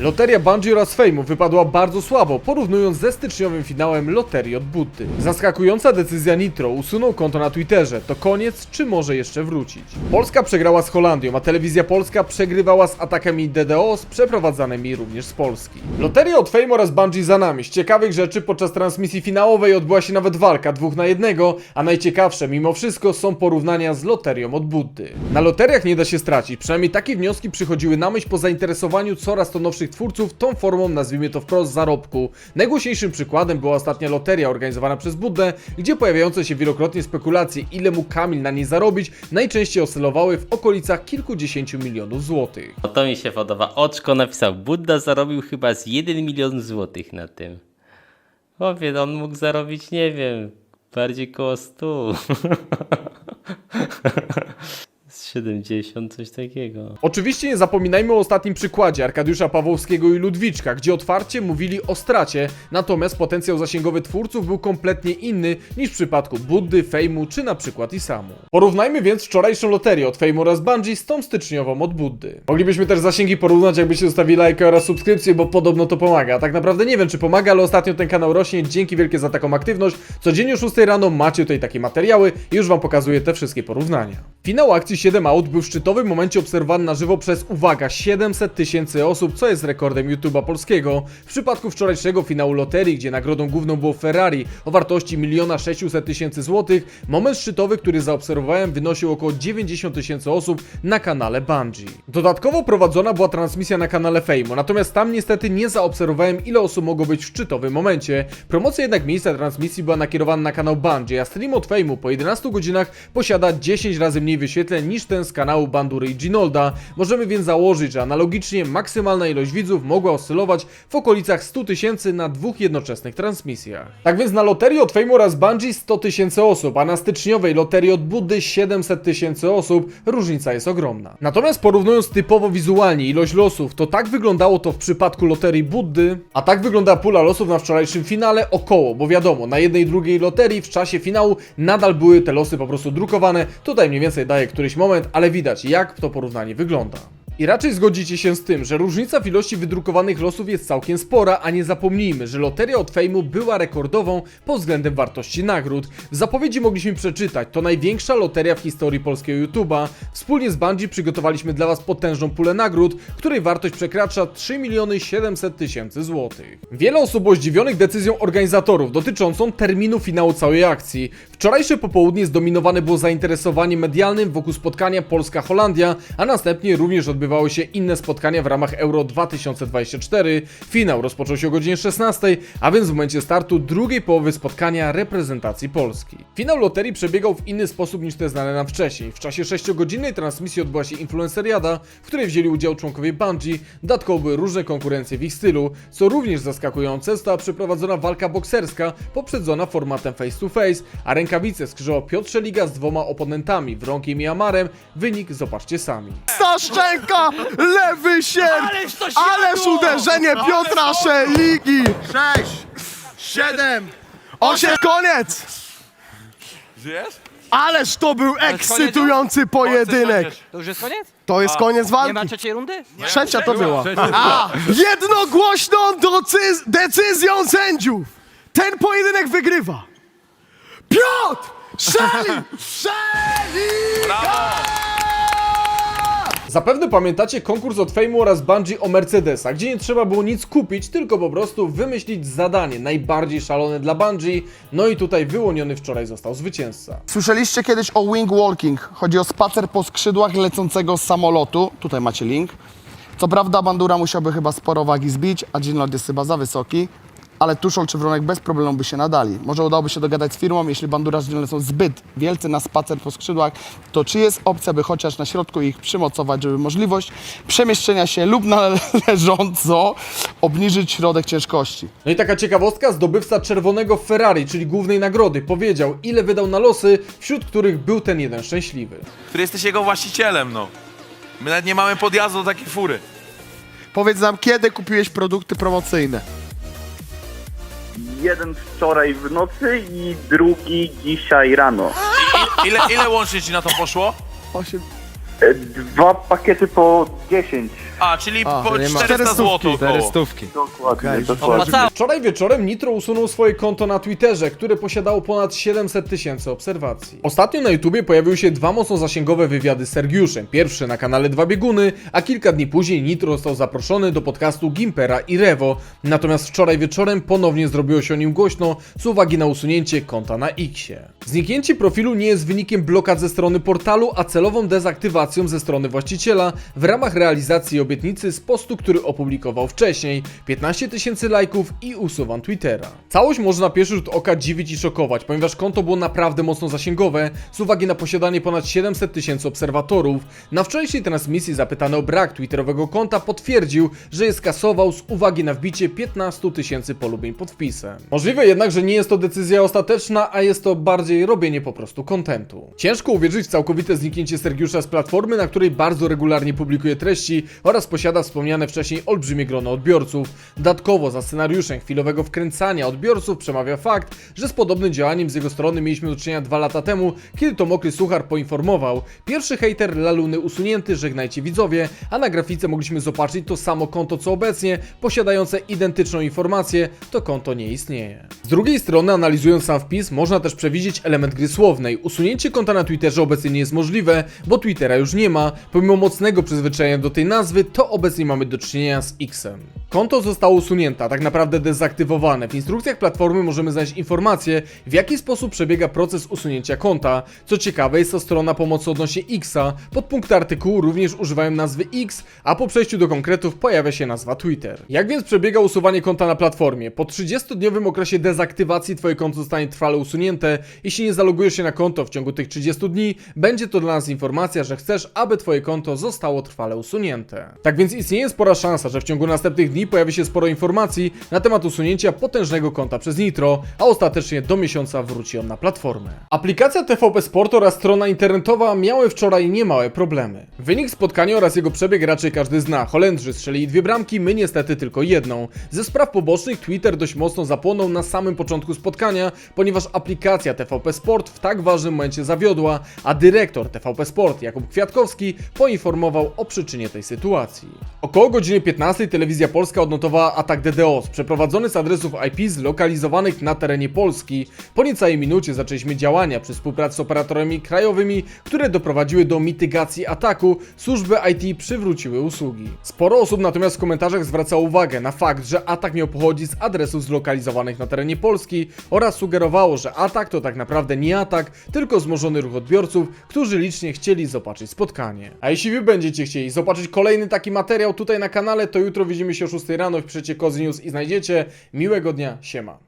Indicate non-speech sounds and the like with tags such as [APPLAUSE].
Loteria Bungie oraz Fejmu wypadła bardzo słabo, porównując ze styczniowym finałem Loterii od Buddy. Zaskakująca decyzja Nitro usunął konto na Twitterze. To koniec, czy może jeszcze wrócić? Polska przegrała z Holandią, a telewizja polska przegrywała z atakami DDoS przeprowadzanymi również z Polski. Loteria od Fame oraz Bungie za nami. Z ciekawych rzeczy podczas transmisji finałowej odbyła się nawet walka dwóch na jednego, a najciekawsze mimo wszystko są porównania z loterią od Buddy. Na loteriach nie da się stracić, przynajmniej takie wnioski przychodziły na myśl po zainteresowaniu coraz to nowszych twórców tą formą, nazwijmy to wprost, zarobku. Najgłośniejszym przykładem była ostatnia loteria organizowana przez Buddę, gdzie pojawiające się wielokrotnie spekulacje, ile mógł Kamil na niej zarobić, najczęściej oscylowały w okolicach kilkudziesięciu milionów złotych. O to mi się podoba. Oczko napisał, Budda zarobił chyba z 1 milion złotych na tym. Chłopie, on mógł zarobić, nie wiem, bardziej koło 100. [LAUGHS] z 70, coś takiego. Oczywiście nie zapominajmy o ostatnim przykładzie Arkadiusza Pawłowskiego i Ludwiczka, gdzie otwarcie mówili o stracie, natomiast potencjał zasięgowy twórców był kompletnie inny niż w przypadku Buddy, Fejmu czy na przykład Isamu. Porównajmy więc wczorajszą loterię od Fejmu oraz Bungie z tą styczniową od Buddy. Moglibyśmy też zasięgi porównać, jakbyście zostawili lajka oraz subskrypcję, bo podobno to pomaga. Tak naprawdę nie wiem, czy pomaga, ale ostatnio ten kanał rośnie. Dzięki wielkie za taką aktywność. Codziennie o 6 rano macie tutaj takie materiały i już wam pokazuję te wszystkie porównania. Finał akcji 7 Out był w szczytowym momencie obserwowany na żywo przez, uwaga, 700 tysięcy osób, co jest rekordem YouTube'a polskiego. W przypadku wczorajszego finału loterii, gdzie nagrodą główną było Ferrari o wartości 1 600 tysięcy złotych, moment szczytowy, który zaobserwowałem, wynosił około 90 tysięcy osób na kanale Bungie. Dodatkowo prowadzona była transmisja na kanale Fame, natomiast tam niestety nie zaobserwowałem, ile osób mogło być w szczytowym momencie. Promocja jednak miejsca transmisji była nakierowana na kanał Bungie, a stream od Fame'u po 11 godzinach posiada 10 razy mniej wyświetleń niż ten z kanału Bandury i Ginolda. Możemy więc założyć, że analogicznie maksymalna ilość widzów mogła oscylować w okolicach 100 tysięcy na dwóch jednoczesnych transmisjach. Tak więc na loterii od Fame oraz Bungie 100 tysięcy osób, a na styczniowej loterii od Buddy 700 tysięcy osób, różnica jest ogromna. Natomiast porównując typowo wizualnie ilość losów, to tak wyglądało to w przypadku loterii Buddy, a tak wygląda pula losów na wczorajszym finale około, bo wiadomo, na jednej i drugiej loterii w czasie finału nadal były te losy po prostu drukowane. Tutaj mniej więcej daje któryś moment, ale widać jak to porównanie wygląda. I raczej zgodzicie się z tym, że różnica w ilości wydrukowanych losów jest całkiem spora, a nie zapomnijmy, że loteria od Fejmu była rekordową pod względem wartości nagród. W zapowiedzi mogliśmy przeczytać, to największa loteria w historii polskiego YouTube'a. Wspólnie z Bungie przygotowaliśmy dla Was potężną pulę nagród, której wartość przekracza 3 miliony 700 tysięcy złotych. Wiele osób było zdziwionych decyzją organizatorów dotyczącą terminu finału całej akcji. Wczorajsze popołudnie zdominowane było zainteresowanie medialnym wokół spotkania Polska-Holandia, a następnie również odbywały się inne spotkania w ramach Euro 2024. Finał rozpoczął się o godzinie 16, a więc w momencie startu drugiej połowy spotkania reprezentacji Polski. Finał loterii przebiegał w inny sposób niż te znane nam wcześniej. W czasie 6-godzinnej transmisji odbyła się influenceriada, w której wzięli udział członkowie Bungie, dodatkowo były różne konkurencje w ich stylu. Co również zaskakujące, została przeprowadzona walka bokserska, poprzedzona formatem face to face, a rękawice skrzyżował Piotr Szeliga z dwoma oponentami, Wronkiem i Amarem. Wynik zobaczcie sami. Staszczenka, lewy sierp, Ależ to ależ uderzenie Piotra Szeligi. Sześć, siedem. Osiem, koniec. Żyjesz? Ależ to był ekscytujący pojedynek. To już jest koniec? To jest koniec Nie ma walki. trzeciej rundy? Trzecia to była. Jednogłośną decyz- decyzją sędziów ten pojedynek wygrywa. Piotr Szeli! Szelika! Zapewne pamiętacie konkurs od Fejmu oraz Bungie o Mercedesa, gdzie nie trzeba było nic kupić, tylko po prostu wymyślić zadanie najbardziej szalone dla Bungie, no i tutaj wyłoniony wczoraj został zwycięzca. Słyszeliście kiedyś o wing walking? Chodzi o spacer po skrzydłach lecącego samolotu. Tutaj macie link. Co prawda bandura musiałby chyba sporo wagi zbić, a Ginald jest chyba za wysoki, ale Tuszol czy Wronek bez problemu by się nadali. Może udałoby się dogadać z firmą, jeśli bandura z Ginald są zbyt wielcy na spacer po skrzydłach, to czy jest opcja, by chociaż na środku ich przymocować, żeby możliwość przemieszczenia się lub należąco obniżyć środek ciężkości? No i taka ciekawostka, zdobywca czerwonego Ferrari, czyli głównej nagrody, powiedział ile wydał na losy, wśród których był ten jeden szczęśliwy. który jesteś jego właścicielem, no. My nawet nie mamy podjazdu do takiej fury. Powiedz nam, kiedy kupiłeś produkty promocyjne? Jeden wczoraj w nocy i drugi dzisiaj rano. I, ile, ile łącznie ci na to poszło? 8, Dwa pakiety po 10. A, czyli po nie ma- 400 zł około. Dokładnie, dokładnie. Opłacało. Wczoraj wieczorem Nitro usunął swoje konto na Twitterze, które posiadało ponad 700 tysięcy obserwacji. Ostatnio na YouTubie pojawiły się dwa mocno zasięgowe wywiady z Sergiuszem. Pierwszy na kanale Dwa Bieguny, a kilka dni później Nitro został zaproszony do podcastu Gimpera i Revo. Natomiast wczoraj wieczorem ponownie zrobiło się o nim głośno z uwagi na usunięcie konta na Xie. Zniknięcie profilu nie jest wynikiem blokad ze strony portalu, a celową dezaktywacją ze strony właściciela w ramach realizacji obietnicy z postu, który opublikował wcześniej. 15 tysięcy lajków i usuwam Twittera. Całość można na pierwszy rzut oka dziwić i szokować, ponieważ konto było naprawdę mocno zasięgowe z uwagi na posiadanie ponad 700 tysięcy obserwatorów. Na wczorajszej transmisji zapytany o brak twitterowego konta potwierdził, że je skasował z uwagi na wbicie 15 tysięcy polubień pod wpisem. Możliwe jednak, że nie jest to decyzja ostateczna, a jest to bardziej robienie po prostu kontentu. Ciężko uwierzyć w całkowite zniknięcie Sergiusza z platformy, na której bardzo regularnie publikuje treści oraz posiada wspomniane wcześniej olbrzymie grono odbiorców. Dodatkowo za scenariuszem chwilowego wkręcania odbiorców przemawia fakt, że z podobnym działaniem z jego strony mieliśmy do czynienia dwa lata temu, kiedy to Mokry Suchar poinformował Pierwszy hater Laluny usunięty, żegnajcie widzowie, a na grafice mogliśmy zobaczyć to samo konto co obecnie, posiadające identyczną informację, to konto nie istnieje. Z drugiej strony, analizując sam wpis, można też przewidzieć element gry słownej. Usunięcie konta na Twitterze obecnie nie jest możliwe, bo Twittera już nie ma. Pomimo mocnego przyzwyczajenia do tej nazwy, to obecnie mamy do czynienia z Xem. Konto zostało usunięte, a tak naprawdę dezaktywowane. W instrukcjach platformy możemy znaleźć informację, w jaki sposób przebiega proces usunięcia konta. Co ciekawe, jest to strona pomocy odnośnie Xa. Podpunkty artykułu również używają nazwy X, a po przejściu do konkretów pojawia się nazwa Twitter. Jak więc przebiega usuwanie konta na platformie? Po 30-dniowym okresie dezaktywacji Twoje konto zostanie trwale usunięte. Jeśli nie zalogujesz się na konto w ciągu tych 30 dni, będzie to dla nas informacja, że chcesz, aby Twoje konto zostało trwale usunięte. Tak więc istnieje spora szansa, że w ciągu następnych dni pojawi się sporo informacji na temat usunięcia potężnego konta przez Nitro, a ostatecznie do miesiąca wróci on na platformę. Aplikacja TVP Sport oraz strona internetowa miały wczoraj niemałe problemy. Wynik spotkania oraz jego przebieg raczej każdy zna. Holendrzy strzelili dwie bramki, my niestety tylko jedną. Ze spraw pobocznych Twitter dość mocno zapłonął na samym początku spotkania, ponieważ aplikacja TVP Sport w tak ważnym momencie zawiodła, a dyrektor TVP Sport Jakub Kwiatkowski poinformował o przyczynie tej sytuacji. Około godziny 15 telewizja polska odnotowała atak DDoS przeprowadzony z adresów IP zlokalizowanych na terenie Polski. Po niecałej minucie zaczęliśmy działania przy współpracy z operatorami krajowymi, które doprowadziły do mitygacji ataku. Służby IT przywróciły usługi. Sporo osób natomiast w komentarzach zwracało uwagę na fakt, że atak miał pochodzić z adresów zlokalizowanych na terenie Polski oraz sugerowało, że atak to tak naprawdę nie atak, tylko wzmożony ruch odbiorców, którzy licznie chcieli zobaczyć spotkanie. A jeśli wy będziecie chcieli zobaczyć kolejny taki materiał tutaj na kanale, to jutro widzimy się o 6 rano w przecie Cozy News i znajdziecie. Miłego dnia, siema.